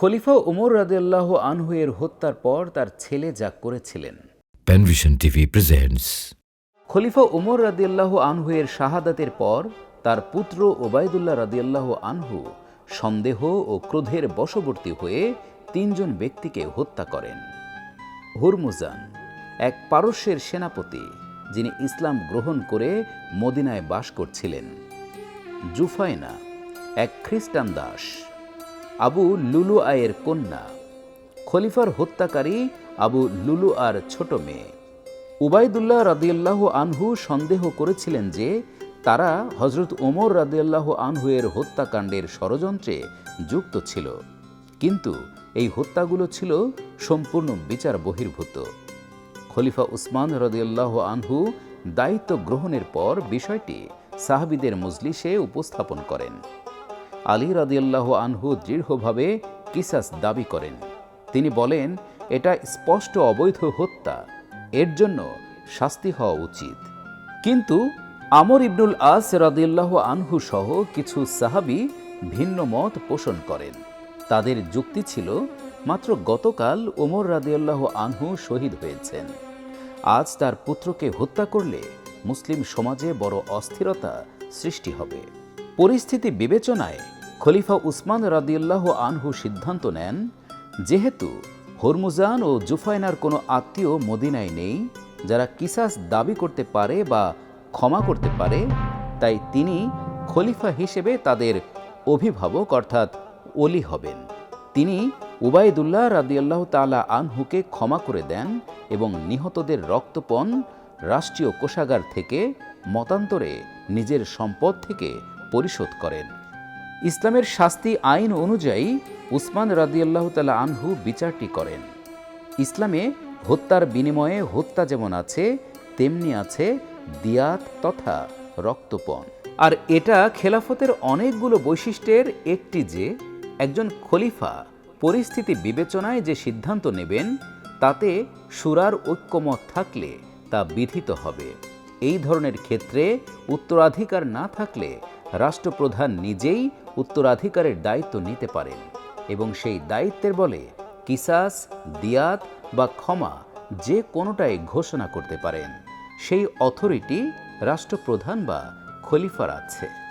খলিফা উমর রাদিয়াল্লাহ আনহুয়ের হত্যার পর তার ছেলে যা করেছিলেন। TV presents খলিফা উমর রাদিয়াল্লাহ আনহুয়ের শাহাদাতের পর তার পুত্র ওবায়দুল্লাহ রাদিয়াল্লাহ আনহু সন্দেহ ও ক্রোধের বশবর্তী হয়ে তিনজন ব্যক্তিকে হত্যা করেন। হুরমুজান এক পারস্যের সেনাপতি যিনি ইসলাম গ্রহণ করে মদিনায় বাস করছিলেন। জুফাইনা এক খ্রিস্টান দাস। আবু লুলু আয়ের কন্যা। খলিফার হত্যাকারী আবু লুলু আর ছোট মেয়ে। উবায়দুল্লাহ রাদিয়াল্লাহ আনহু সন্দেহ করেছিলেন যে তারা হজরত ওমর রাদিয়াল্লাহ আনহুয়ের হত্যাকাণ্ডের ষড়যন্ত্রে যুক্ত ছিল। কিন্তু এই হত্যাগুলো ছিল সম্পূর্ণ বিচার বহির্ভূত। খলিফা উসমান রদিয়াল্লাহ আনহু দায়িত্ব গ্রহণের পর বিষয়টি সাহাবিদের মজলিসে উপস্থাপন করেন। আলী রাদিয়াল্লাহ আনহু দৃঢ়ভাবে কিসাস দাবি করেন। তিনি বলেন, এটা স্পষ্ট অবৈধ হত্যা, এর জন্য শাস্তি হওয়া উচিত। কিন্তু আমর ইবনুল আস রাদিয়াল্লাহ আনহু সহ কিছু সাহাবি ভিন্ন মত পোষণ করেন। তাদের যুক্তি ছিল, মাত্র গতকাল ওমর রাদিয়াল্লাহ আনহু শহীদ হয়েছেন। আজ তার পুত্রকে হত্যা করলে মুসলিম সমাজে বড় অস্থিরতা সৃষ্টি হবে। পরিস্থিতি বিবেচনায় খলিফা উসমান রাদিয়াল্লাহ আনহু সিদ্ধান্ত নেন, যেহেতু হরমুজান ও জুফাইনার কোনো আত্মীয় মদিনায় নেই, যারা কিসাস দাবি করতে পারে বা ক্ষমা করতে পারে, তাই তিনি খলিফা হিসেবে তাদের অভিভাবক অর্থাৎ অলি হবেন। তিনি উবায়দুল্লাহ রাদিয়াল্লাহ তালা আনহুকে ক্ষমা করে দেন এবং নিহতদের রক্তপণ রাষ্ট্রীয় কোষাগার থেকে মতান্তরে নিজের সম্পদ থেকে পরিশোধ করেন। ইসলামের শাস্তি আইন অনুযায়ী উসমান রাদিয়াল্লাহ তালা আনহু বিচারটি করেন। ইসলামে হত্যার বিনিময়ে হত্যা যেমন আছে, তেমনি আছে দিয়াত তথা রক্তপণ। আর এটা খেলাফতের অনেকগুলো বৈশিষ্ট্যের একটি যে, একজন খলিফা পরিস্থিতি বিবেচনায় যে সিদ্ধান্ত নেবেন, তাতে সুরার ঐক্যমত থাকলে তা বিধিত হবে। এই ধরনের ক্ষেত্রে উত্তরাধিকার না থাকলে রাষ্ট্রপ্রধান নিজেই উত্তরাধিকারের দায়িত্ব নিতে পারেন এবং সেই দায়িত্বের বলে কিসাস, দিয়াত বা ক্ষমা যে কোনোটাই ঘোষণা করতে পারেন। সেই অথরিটি রাষ্ট্রপ্রধান বা খলিফার আছে।